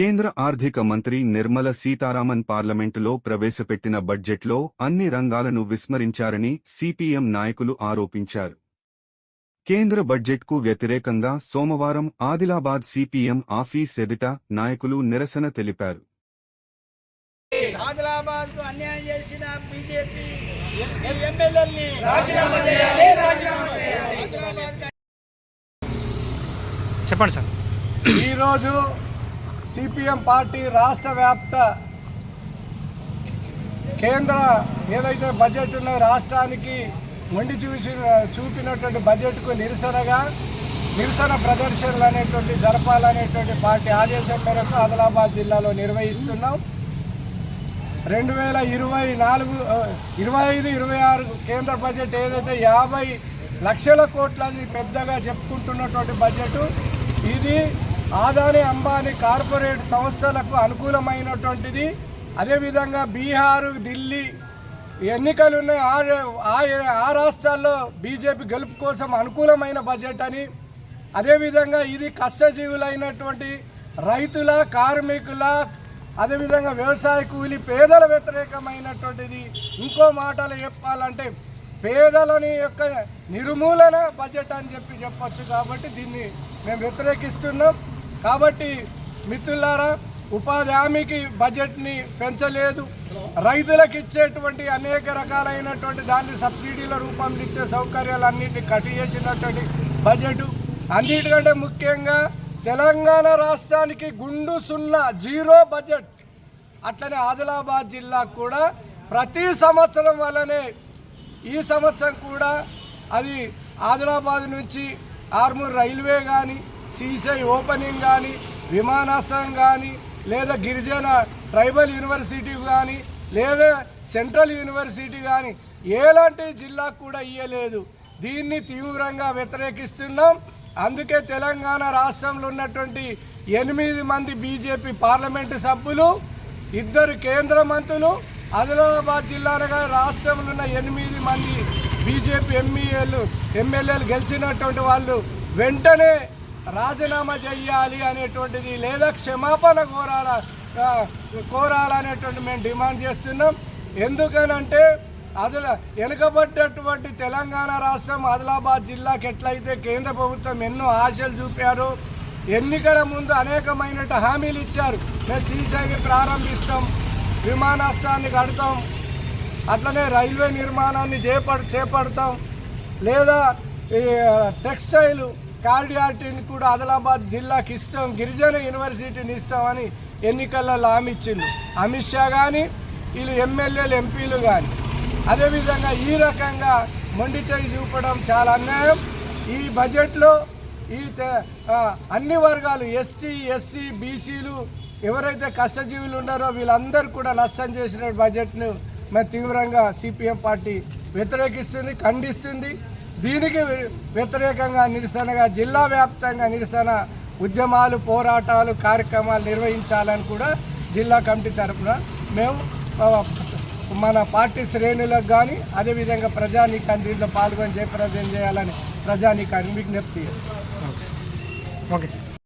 కేంద్ర ఆర్థిక మంత్రి నిర్మల సీతారామన్ పార్లమెంటులో ప్రవేశపెట్టిన బడ్జెట్లో అన్ని రంగాలను విస్మరించారని సిపిఎం నాయకులు ఆరోపించారు. కేంద్ర బడ్జెట్కు వ్యతిరేకంగా సోమవారం ఆదిలాబాద్ సిపిఎం ఆఫీస్ ఎదుట నాయకులు నిరసన తెలిపారు. ఆదిలాబాద్కు అన్యాయం చేసిన బీజేపీ ఎమ్మెల్యేలని చెప్పండి సార్. ఈరోజు సిపిఎం పార్టీ రాష్ట్ర వ్యాప్త కేంద్ర ఏదైతే బడ్జెట్ ఉన్నదో రాష్ట్రానికి మొండి చూసి చూపినటువంటి బడ్జెట్కు నిరసనగా నిరసన ప్రదర్శనలు అనేటువంటి జరపాలనేటువంటి పార్టీ ఆదేశం మేరకు ఆదిలాబాద్ జిల్లాలో నిర్వహిస్తున్నాం. రెండు వేల ఇరవై నాలుగు ఇరవై ఐదు ఇరవై ఆరు కేంద్ర బడ్జెట్ ఏదైతే యాభై లక్షల కోట్లని పెద్దగా చెప్పుకుంటున్నటువంటి బడ్జెట్ ఇది ఆదాని అంబానీ కార్పొరేట్ సంస్థలకు అనుకూలమైనటువంటిది. అదేవిధంగా బీహార్ ఢిల్లీ ఎన్నికలు ఉన్నాయి ఆ ఆ- ఆ రాష్ట్రాల్లో బీజేపీ గెలుపు కోసం అనుకూలమైన బడ్జెట్ అని. అదేవిధంగా ఇది కష్టజీవులైనటువంటి రైతుల కార్మికుల అదేవిధంగా వ్యవసాయ కూలి పేదల వ్యతిరేకమైనటువంటిది. ఇంకో మాటలు చెప్పాలంటే పేదలని యొక్క నిర్మూలన బడ్జెట్ అని చెప్పి చెప్పొచ్చు కాబట్టి దీన్ని మేము వ్యతిరేకిస్తున్నాం. కాబట్టి మిత్రులారా ఉపాధి హామీకి బడ్జెట్ని పెంచలేదు. రైతులకు ఇచ్చేటువంటి అనేక రకాలైనటువంటి దాన్ని సబ్సిడీల రూపంలో ఇచ్చే సౌకర్యాలన్నింటినీ కట్ చేసినటువంటి బడ్జెట్. అన్నిటికంటే ముఖ్యంగా తెలంగాణ రాష్ట్రానికి గుండు సున్నా జీరో బడ్జెట్. అట్లనే ఆదిలాబాద్ జిల్లా కూడా ప్రతి సంవత్సరం వల్లనే ఈ సంవత్సరం కూడా అది ఆదిలాబాద్ నుంచి ఆర్మూర్ రైల్వే కానీ సీసై ఓపెనింగ్ కానీ విమానాశ్రయం కానీ లేదా గిరిజన ట్రైబల్ యూనివర్సిటీ కానీ లేదా సెంట్రల్ యూనివర్సిటీ కానీ ఎలాంటి జిల్లాకు కూడా ఇయ్యలేదు. దీన్ని తీవ్రంగా వ్యతిరేకిస్తున్నాం. అందుకే తెలంగాణ రాష్ట్రంలో ఉన్నటువంటి ఎనిమిది మంది బీజేపీ పార్లమెంటు సభ్యులు ఇద్దరు కేంద్ర మంత్రులు ఆదిలాబాద్ జిల్లాలుగా రాష్ట్రంలో ఉన్న ఎనిమిది మంది బీజేపీ ఎంఈఏలు ఎమ్మెల్యేలు గెలిచినటువంటి వాళ్ళు వెంటనే రాజీనామా చేయాలి అనేటువంటిది లేదా క్షమాపణ కోరాల కోరాలనేటువంటి మేము డిమాండ్ చేస్తున్నాం. ఎందుకనంటే అదిల వెనుకబడ్డటువంటి తెలంగాణ రాష్ట్రం ఆదిలాబాద్ జిల్లాకి ఎట్లయితే కేంద్ర ప్రభుత్వం ఎన్నో ఆశలు చూపారు ఎన్నికల ముందు అనేకమైన హామీలు ఇచ్చారు. మేము శ్రీశైలి ప్రారంభిస్తాం విమానాశ్రయాన్ని కడతాం అట్లనే రైల్వే నిర్మాణాన్ని చేపడు చేపడతాం లేదా టెక్స్టైల్ కార్డియార్టీని కూడా ఆదిలాబాద్ జిల్లాకి ఇస్తాం గిరిజన యూనివర్సిటీని ఇస్తామని ఎన్నికలలో హామీ ఇచ్చిండు. అమిత్ షా కానీ వీళ్ళు ఎమ్మెల్యేలు ఎంపీలు కానీ అదేవిధంగా ఈ రకంగా మొండి చేయి చూపడం చాలా అన్యాయం. ఈ బడ్జెట్లో ఈ తె- అన్ని వర్గాలు ఎస్టీ ఎస్సీ బీసీలు ఎవరైతే కష్టజీవులు ఉన్నారో వీళ్ళందరూ కూడా నష్టం చేసిన బడ్జెట్ను మేము తీవ్రంగా సిపిఎం పార్టీ వ్యతిరేకిస్తుంది ఖండిస్తుంది. దీనికి వ్యతిరేకంగా నిరసనగా జిల్లా వ్యాప్తంగా నిరసన ఉద్యమాలు పోరాటాలు కార్యక్రమాలు నిర్వహించాలని కూడా జిల్లా కమిటీ తరఫున మేము మన పార్టీ శ్రేణులకు కానీ అదేవిధంగా ప్రజానీకాన్ని దీంట్లో పాల్గొని జయప్రదం చేయాలని ప్రజానీకాన్ని విజ్ఞప్తి ఓకే. Okay sir.